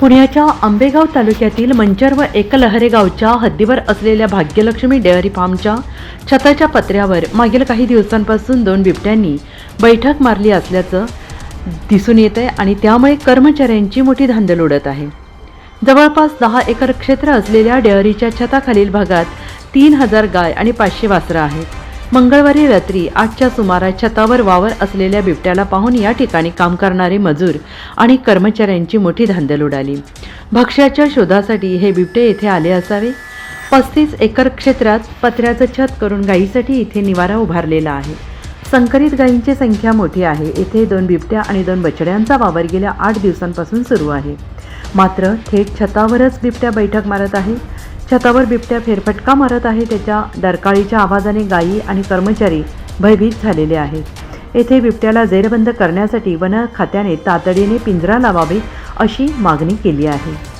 पुण्याच्या आंबेगाव तालुक्यातील मंचर व एकलहरे गावच्या हद्दीवर असलेल्या भाग्यलक्ष्मी डेअरी फार्मच्या छताच्या पत्र्यावर मागील काही दिवसांपासून दोन बिबट्यांनी बैठक मारली असल्याचं दिसून येत आहे आणि त्यामुळे कर्मचाऱ्यांची मोठी धांदल उडत आहे. जवळपास दहा एकर क्षेत्र असलेल्या डेअरीच्या छताखालील भागात तीन हजार गाय आणि पाचशे वासरं आहेत. मंगळवारी रात्री आठच्या सुमारास छतावर वावर असलेल्या बिबट्याला पाहून या ठिकाणी काम करणारे मजूर आणि कर्मचाऱ्यांची मोठी धांदल उडाली. भक्ष्याच्या शोधासाठी हे बिबटे येथे आले असावे? पस्तीस एकर क्षेत्रात पत्र्याचं छत करून गायीसाठी इथे निवारा उभारलेला आहे. संकरित गायींची संख्या मोठी आहे. येथे दोन बिबट्या आणि दोन बछड्यांचा वावर गेल्या आठ दिवसांपासून सुरू आहे. मात्र थेट छतावरच बिबट्या बैठक मारत आहे. छतावर बिबट्या फेरफटका मारत आहे. त्याच्या डरकाळीच्या आवाजाने गायी आणि कर्मचारी भयभीत झालेले आहेत. येथे बिबट्याला जेरबंद करण्यासाठी वन खात्याने तातडीने पिंजरा लावावे अशी मागणी केली आहे.